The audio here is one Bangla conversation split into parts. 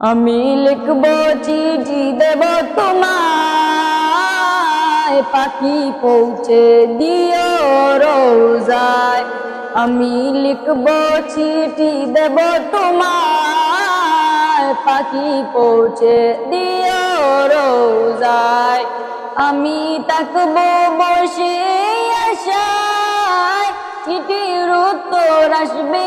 আমি লিখব চিঠি দেব তোমায়। পাখি পৌঁছে দিও রোজায়। আমি লিখব চিঠি দেব তোমায়। পাখি পৌঁছে দিও রোজায়। আমি তাকবো বসে আশায়। চিঠির উত্তর আসবে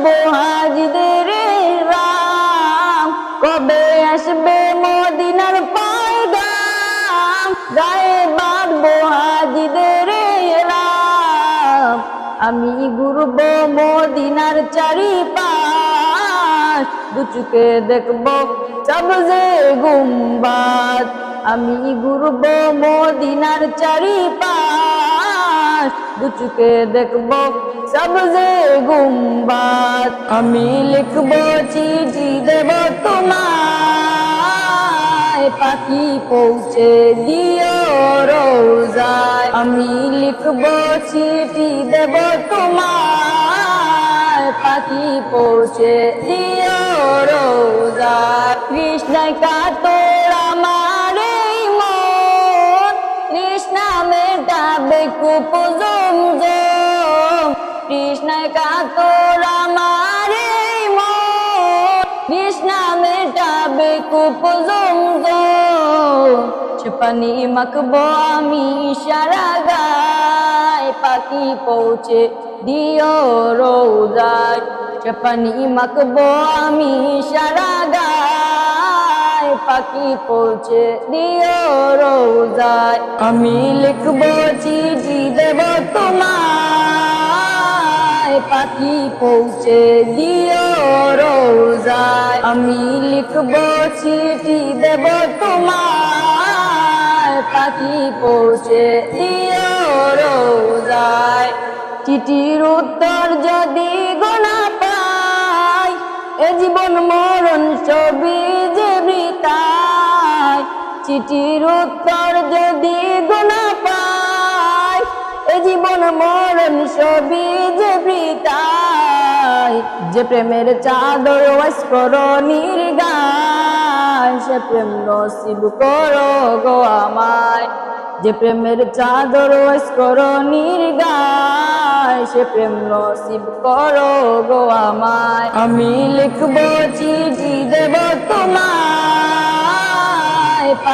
বাঁধবো হাজিদের রাম। কবে আসবে মদিনার পায়গাম গায়ে বাঁধবো হাজিদের রাম। আমি ঘুরব মদিনার চারিপাশ। দুচুকে দেখব সবজে গুম্বাদ। আমি ঘুরব মদিনার চারিপাশ। দুচুকে দেখব সবজে গুম্বাদ। আমি লিখব চিঠি দেব তোমায়, পাখি পৌঁছে দিও রোজায়। আমি লিখব চিঠি দেব তোমায়, পাখি পৌঁছে দিও রোজায়। কৃষ্ণায় কাতর সে পানি মাখবো আমি সারা গায়। পাখি পৌঁছে দিও রোজায় পানি মাখবো আমি সারা গায়। পাখি পৌঁছে দিও রোজায়। আমি লিখব চিঠি দেব তোমায়। পাখি পৌঁছে দিও রোজায়। আমি লিখব চিঠি দেব তোমায়। পাখি পৌঁছে দিও রোজায়। চিঠির উত্তর যদি গোনা পাই, এ জীবন মরণ ছবি চিঠির উত্তর যদি গোনা পাই এ জীবন মরণ ছবি যে যে প্রেমের চাদর ওয়াস্করণীর গায় সে প্রেম নসিব করো গো আমায়। যে প্রেমের চাদর ওয়াস্করণীর গায় সে প্রেম নসিব করো গো আমায়। আমি লিখব চিঠি দেব তোমায়।